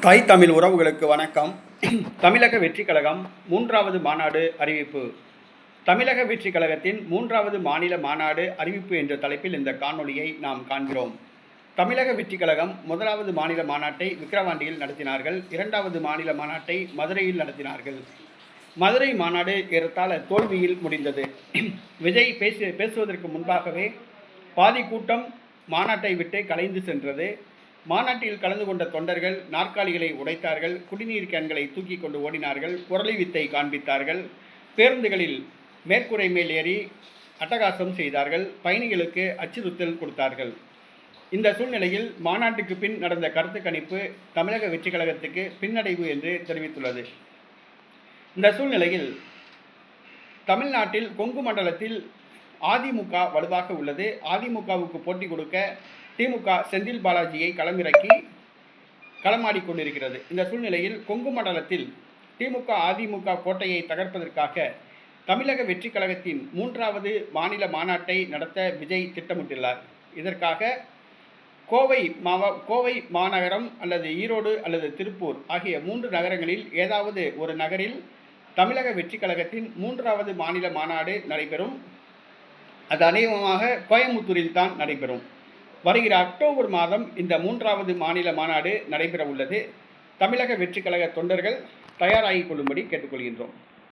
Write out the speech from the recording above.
தாய் தமிழ் உறவுகளுக்கு வணக்கம். தமிழக வெற்றிக் கழகம் மூன்றாவது மாநாடு அறிவிப்பு. தமிழக வெற்றிக் கழகத்தின் மூன்றாவது மாநில மாநாடு அறிவிப்பு என்ற தலைப்பில் இந்த காணொளியை நாம் காண்கிறோம். தமிழக வெற்றிக் கழகம் முதலாவது மாநில மாநாட்டை விக்கிரவாண்டியில் நடத்தினார்கள். இரண்டாவது மாநில மாநாட்டை மதுரையில் நடத்தினார்கள். மதுரை மாநாடு ஏறத்தாழ தோல்வியில் முடிந்தது. விஜய் பேசி பேசுவதற்கு முன்பாகவே பாதி கூட்டம் மாநாட்டை விட்டு கலைந்து சென்றது. மாநாட்டில் கலந்து கொண்ட தொண்டர்கள் நாற்காலிகளை உடைத்தார்கள் குடிநீர் கேன்களை தூக்கி கொண்டு ஓடினார்கள் குரலி வித்தை காண்பித்தார்கள் பேருந்துகளில் மேற்கூரை மேல் ஏறி அட்டகாசம் செய்தார்கள் பயணிகளுக்கு அச்சுறுத்தல் கொடுத்தார்கள். இந்த சூழ்நிலையில் மாநாட்டுக்கு பின் நடந்த கருத்து கணிப்பு தமிழக வெற்றி கழகத்துக்கு பின்னடைவு என்று தெரிவித்துள்ளது. இந்த சூழ்நிலையில் தமிழ்நாட்டில் கொங்கு மண்டலத்தில் அதிமுக வலுவாக உள்ளது. அதிமுகவுக்கு போட்டி கொடுக்க திமுக செந்தில் பாலாஜியை களமிறக்கி களமாடி கொண்டிருக்கிறது. இந்த சூழ்நிலையில் கொங்கு மண்டலத்தில் திமுக அதிமுக கோட்டையை தகர்ப்பதற்காக தமிழக வெற்றி கழகத்தின் மூன்றாவது மாநில மாநாட்டை நடத்த விஜய் திட்டமிட்டுள்ளார். இதற்காக கோவை மாவ கோவை மாநகரம் அல்லது ஈரோடு அல்லது திருப்பூர் ஆகிய மூன்று நகரங்களில் ஏதாவது ஒரு நகரில் தமிழக வெற்றி கழகத்தின் மூன்றாவது மாநில மாநாடு நடைபெறும். அது அநேகமாக கோயம்புத்தூரில் தான் நடைபெறும். வருகிற அக்டோபர் மாதம் இந்த மூன்றாவது மாநில மாநாடு நடைபெற உள்ளது தமிழக வெற்றிக்கழக தொண்டர்கள் தயாராகிக் கொள்ளும்படி கேட்டுக்கொள்கின்றோம்.